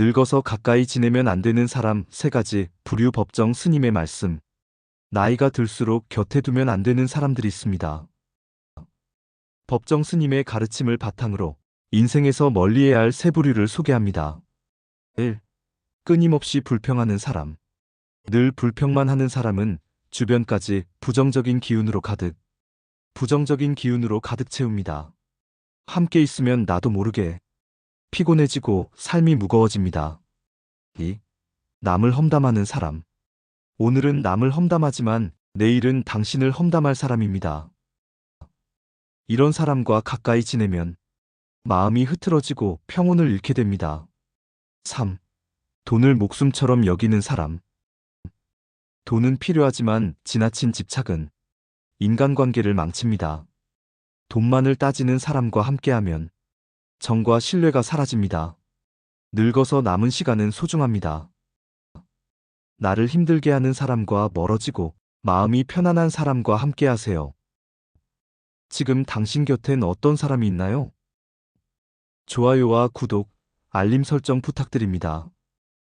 늙어서 가까이 지내면 안 되는 사람 세 가지 부류 법정 스님의 말씀. 나이가 들수록 곁에 두면 안 되는 사람들이 있습니다. 법정 스님의 가르침을 바탕으로 인생에서 멀리해야 할 세 부류를 소개합니다. 1. 끊임없이 불평하는 사람. 늘 불평만 하는 사람은 주변까지 부정적인 기운으로 가득, 부정적인 기운으로 가득 채웁니다. 함께 있으면 나도 모르게 피곤해지고 삶이 무거워집니다. 2. 남을 험담하는 사람. 오늘은 남을 험담하지만 내일은 당신을 험담할 사람입니다. 이런 사람과 가까이 지내면 마음이 흐트러지고 평온을 잃게 됩니다. 3. 돈을 목숨처럼 여기는 사람. 돈은 필요하지만 지나친 집착은 인간관계를 망칩니다. 돈만을 따지는 사람과 함께하면 정과 신뢰가 사라집니다. 늙어서 남은 시간은 소중합니다. 나를 힘들게 하는 사람과 멀어지고 마음이 편안한 사람과 함께 하세요. 지금 당신 곁엔 어떤 사람이 있나요? 좋아요와 구독, 알림 설정 부탁드립니다.